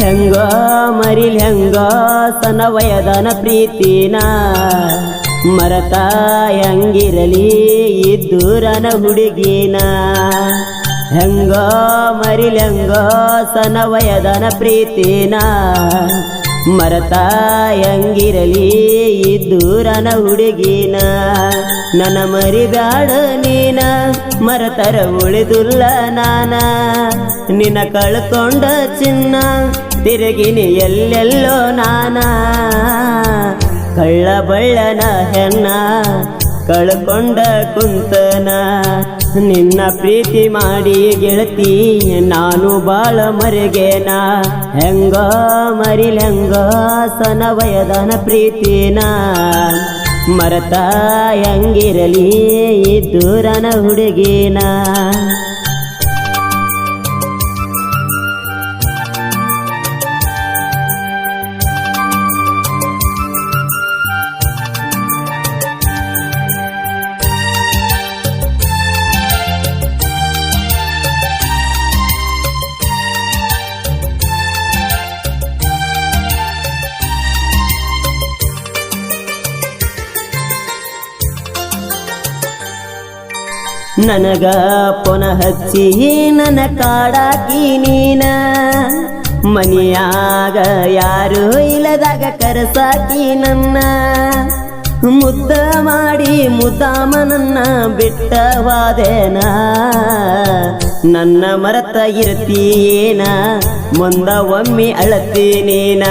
ಹೆಂಗೋ ಮರಿಲ್ ಹೆಂಗ ಸನ ವಯದನ ಪ್ರೀತಿನ. ಮರತ ಹೆಂಗಿರಲಿ ಇದ್ದೂರನ ಹುಡುಗಿನ. ಹೆಂಗೋ ಮರಿಲ್ ಹೆಂಗ ಸನ ವಯದನ ಪ್ರೀತಿನ. ಮರತ ಹೆಂಗಿರಲಿ ಇದ್ದೂರನ ಹುಡುಗಿನ. ನನ್ನ ಮರಿಬ್ಯಾಡ ನೀನ, ಮರತರ ಉಳಿದುಲ್ಲ ನಾನ. ನಿನ್ನ ಕಳ್ಕೊಂಡ ಚಿನ್ನ ತಿರುಗಿನಿ ಎಲ್ಲೆಲ್ಲೋ ನಾನ? ಕಳ್ಳ ಬಳ್ಳನ ಹೆಣ್ಣ ಕಳ್ಕೊಂಡ ಕುಂತನ? ನಿನ್ನ ಪ್ರೀತಿ ಮಾಡಿ ಗೆಳತಿ, ನಾನು ಬಾಳ ಮರೆಗೇನ? ಹೆಂಗೋ ಮರಿಲ್ ಹೆಂಗೋ ಸನ ವಯದನ ಪ್ರೀತಿನ? ಮರತ ಹೆಂಗಿರಲಿ ದೂರನ ಹುಡುಗಿನ? ನನಗ ಪೊನ ಹಚ್ಚಿ ನನ್ನ ಕಾಡಾಕಿ ನೀನ. ಮನೆಯಾಗ ಯಾರು ಇಲ್ಲದಾಗ ಕರಸಾಕಿ ನನ್ನ. ಮುದ್ದ ಮಾಡಿ ಮುದ್ದಾಮನನ್ನ ಬಿಟ್ಟವಾದೇನ ನನ್ನ ಮರತ ಇರ್ತೀನ ಮುಂದ ಒಮ್ಮೆ ಅಳತೀನೇನ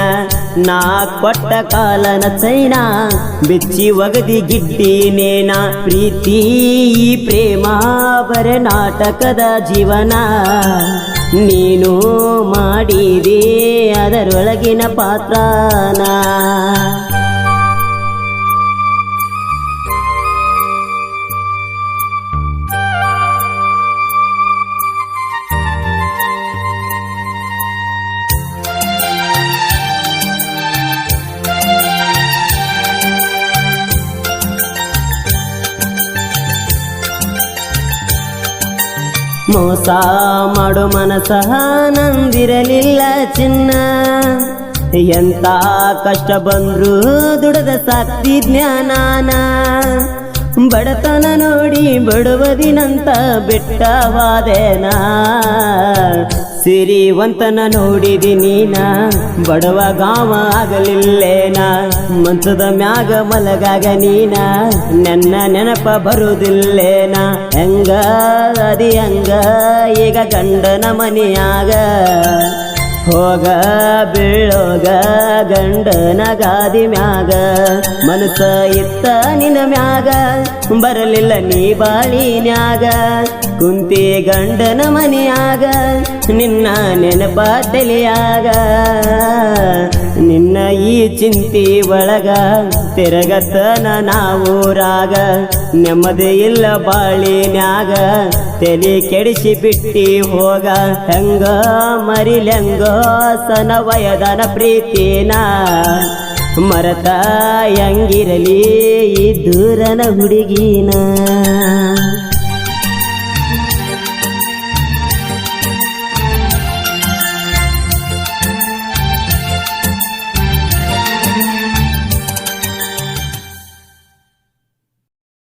ನಾ ಕೊಟ್ಟ ಕಾಲನ ಚೈನಾ ಬಿಚ್ಚಿ ಒಗದಿ ಗಿಡ್ಡಿನೇನ ಪ್ರೀತಿ ಪ್ರೇಮ ಬರ ನಾಟಕದ ಜೀವನ. ನೀನು ಮಾಡಿದೆ ಅದರೊಳಗಿನ ಪಾತ್ರನ. ಮೋಸ ಮಾಡೋ ಮನಸ ನಂದಿರಲಿಲ್ಲ ಚಿನ್ನ. ಎಂತ ಕಷ್ಟ ಬಂದ್ರು ದುಡದ ಸಾಕ್ತಿ ಜ್ಞಾನಾನ. ಬಡತನ ನೋಡಿ ಬಡವದಿನಂತ ಬಿಟ್ಟವಾದೇನ. ಸಿರಿವಂತನ ನೋಡಿದಿ ನೀನ? ಬಡವ ಗಾವ ಆಗಲಿಲ್ಲೇನ? ಮಂಚದ ಮ್ಯಾಗ ಮಲಗಾಗ ನೀನ? ನನ್ನ ನೆನಪ ಬರುದಿಲ್ಲೇನ? ಹೆಂಗ? ಅದಿ ಹಂಗ? ಈಗ ಗಂಡನ ಮನೆಯಾಗ ಹೋಗ, ಬೀಳೋಗ, ಗಂಡನ ಗಾದಿ ಮ್ಯಾಗ. ಮನಸ ಇತ್ತ ನಿನ್ನ ಮ್ಯಾಗ. ಬರಲಿಲ್ಲ ನೀ ಬಾಳಿನ್ಯಾಗ ಕುಂತಿ ಗಂಡನ ಮನೆಯಾಗ. ನಿನ್ನ ನೆನಪ ತಲೆಯಾಗ ನಿನ್ನ ಈ ಚಿಂತಿ ಒಳಗ ತಿರಗತನ ನಾವೂರಾಗ ನೆಮ್ಮದಿ ಇಲ್ಲ ಬಾಳಿನ್ಯಾಗ ತಲೆ ಕೆಡಿಸಿ ಬಿಟ್ಟಿ ಹೋಗ. ಹೆಂಗ ಮರಿಲೆಂಗ ಸನ ವಯದನ ಪ್ರೀತಿನ. ಮರತ ಹೆಂಗಿರಲಿ ಈ ದೂರನ ಹುಡುಗಿನ.